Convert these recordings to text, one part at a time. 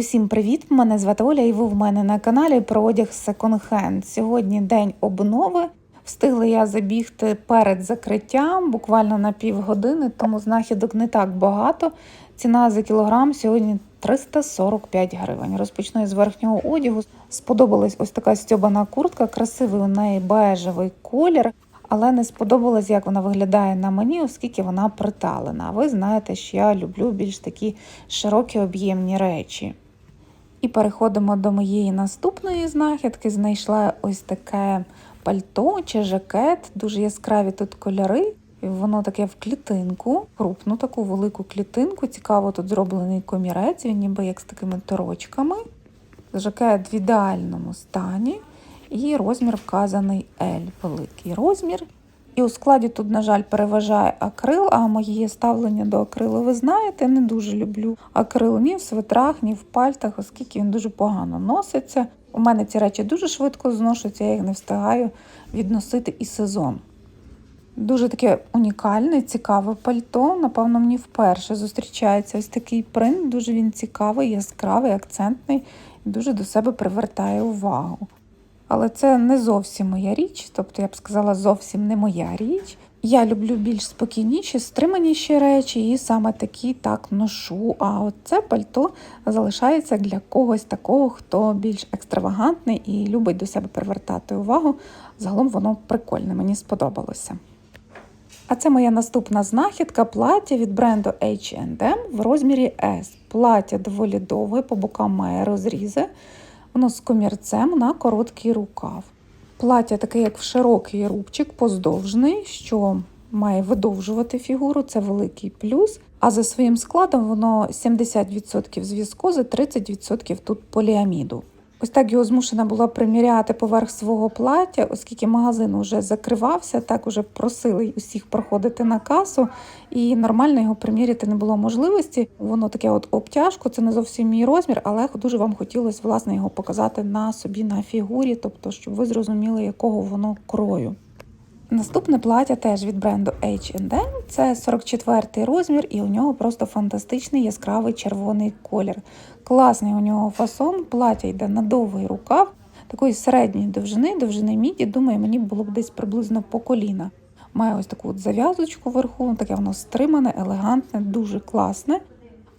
Усім привіт! Мене звати Оля, і ви в мене на каналі про одяг Hand. Сьогодні день обнови. Встигла я забігти перед закриттям, буквально на півгодини, тому знахідок не так багато. Ціна за кілограм сьогодні 345 гривень. Розпочну з верхнього одягу. Сподобалась ось така стьобана куртка, красивий у неї бежевий колір. Але не сподобалось, як вона виглядає на мені, оскільки вона приталена. А ви знаєте, що я люблю більш такі широкі об'ємні речі. І переходимо до моєї наступної знахідки. Знайшла ось таке пальто чи жакет, дуже яскраві тут кольори. Воно таке в клітинку, крупну таку велику клітинку. Цікаво, тут зроблений комірець, він ніби як з такими торочками. Жакет в ідеальному стані. І розмір вказаний L, великий розмір. І у складі тут, на жаль, переважає акрил, а моє ставлення до акрилу, ви знаєте, не дуже люблю акрил ні в свитрах, ні в пальтах, оскільки він дуже погано носиться. У мене ці речі дуже швидко зношуються, я їх не встигаю відносити і сезон. Дуже таке унікальне, цікаве пальто. Напевно, мені вперше зустрічається ось такий принт. Дуже він цікавий, яскравий, акцентний і дуже до себе привертає увагу. Але це не зовсім моя річ, тобто я б сказала, зовсім не моя річ. Я люблю більш спокійніші, стриманіші речі, і саме такі так ношу. А от це пальто залишається для когось такого, хто більш екстравагантний і любить до себе привертати увагу. Загалом воно прикольне, мені сподобалося. А це моя наступна знахідка плаття від бренду H&M в розмірі S. Плаття доволі довге, по бокам має розрізи. Воно з комірцем на короткий рукав. Плаття таке, як в широкий рубчик, поздовжний, що має видовжувати фігуру, це великий плюс. А за своїм складом воно 70% з віскози, 30% тут поліаміду. Ось так його змушена була приміряти поверх свого плаття, оскільки магазин вже закривався, так уже просили усіх проходити на касу, і нормально його приміряти не було можливості. Воно таке от обтяжко, це не зовсім мій розмір, але дуже вам хотілося власне його показати на собі на фігурі, тобто, щоб ви зрозуміли, якого воно крою. Наступне плаття теж від бренду H&M, це 44-й розмір, і у нього просто фантастичний яскравий червоний колір. Класний у нього фасон, плаття йде на довгий рукав, такої середньої довжини, довжини міді, думаю, мені було б десь приблизно по коліна. Має ось таку от зав'язочку вверху, таке воно стримане, елегантне, дуже класне.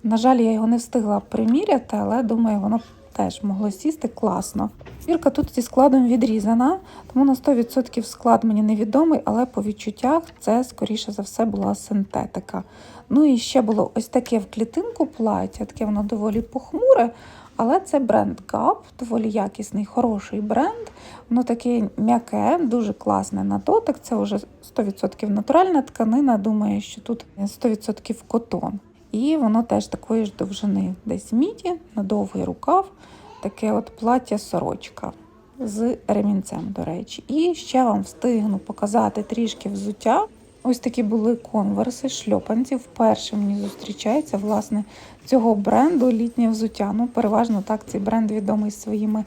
На жаль, я його не встигла приміряти, але думаю, воно теж могло сісти класно. Вірка тут зі складом відрізана, тому на 100% склад мені невідомий, але по відчуттях це, скоріше за все, була синтетика. Ну і ще було ось таке в клітинку плаття, таке воно доволі похмуре, але це бренд Gap, доволі якісний, хороший бренд. Воно таке м'яке, дуже класне на дотик. Це вже 100% натуральна тканина. Думаю, що тут 100% котон. І воно теж такої ж довжини, десь міді, на довгий рукав, таке от плаття-сорочка з ремінцем, до речі. І ще вам встигну показати трішки взуття. Ось такі були конверси, шльопанці. Вперше мені зустрічається власне цього бренду літнє взуття. Ну, переважно так цей бренд відомий своїми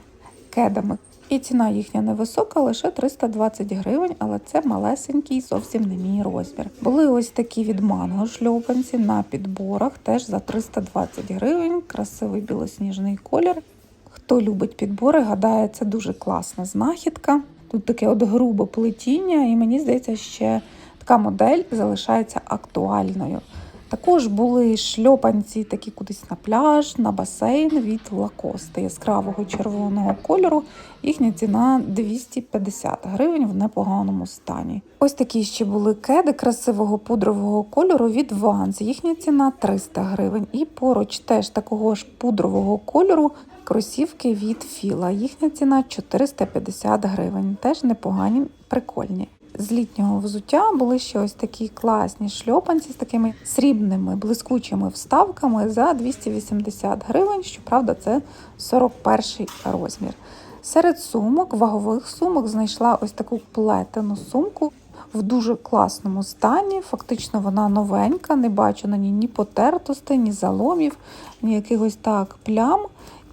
кедами. І ціна їхня невисока, лише 320 гривень, але це малесенький, зовсім не мій розмір. Були ось такі від манго шльопанці на підборах, теж за 320 гривень, красивий білосніжний колір. Хто любить підбори, гадає, це дуже класна знахідка. Тут таке от грубе плетіння, і мені здається, ще така модель залишається актуальною. Також були шльопанці такі кудись на пляж, на басейн від лакости яскравого червоного кольору. Їхня ціна 250 гривень в непоганому стані. Ось такі ще були кеди красивого пудрового кольору від Vans. Їхня ціна 300 гривень. І поруч теж такого ж пудрового кольору кросівки від Філа. Їхня ціна 450 гривень. Теж непогані, прикольні. З літнього взуття були ще ось такі класні шльопанці з такими срібними блискучими вставками за 280 гривень. Щоправда, це 41 розмір. Серед сумок, вагових сумок, знайшла ось таку плетену сумку в дуже класному стані. Фактично вона новенька, не бачу на ній ні потертостей, ні заломів, ні якихось так плям.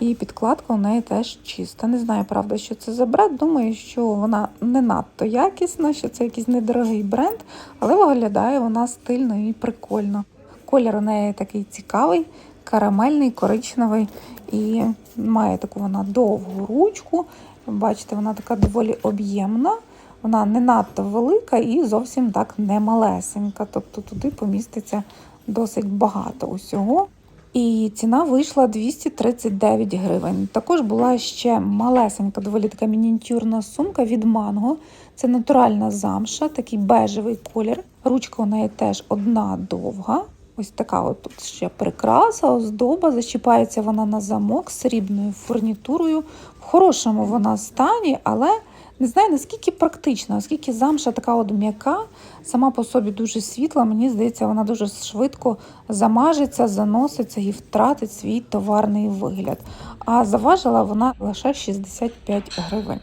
І підкладка у неї теж чиста. Не знаю, правда, що це за бренд. Думаю, що вона не надто якісна, що це якийсь недорогий бренд, але виглядає вона стильно і прикольно. Колір у неї такий цікавий, карамельний, коричневий і має таку вона довгу ручку. Бачите, вона така доволі об'ємна. Вона не надто велика і зовсім так не малесенька. Тобто туди поміститься досить багато усього. І ціна вийшла 239 гривень. Також була ще малесенька, доволі така мініатюрна сумка від манго. Це натуральна замша, такий бежевий колір. Ручка у неї теж одна довга. Ось така от тут ще прикраса, оздоба. Зачіпається вона на замок з срібною фурнітурою. В хорошому вона стані, але не знаю наскільки практично, оскільки замша така от м'яка, сама по собі дуже світла. Мені здається, вона дуже швидко замажеться, заноситься і втратить свій товарний вигляд. А заважила вона лише 65 гривень.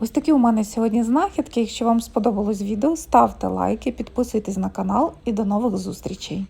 Ось такі у мене сьогодні знахідки. Якщо вам сподобалось відео, ставте лайки, підписуйтесь на канал і до нових зустрічей.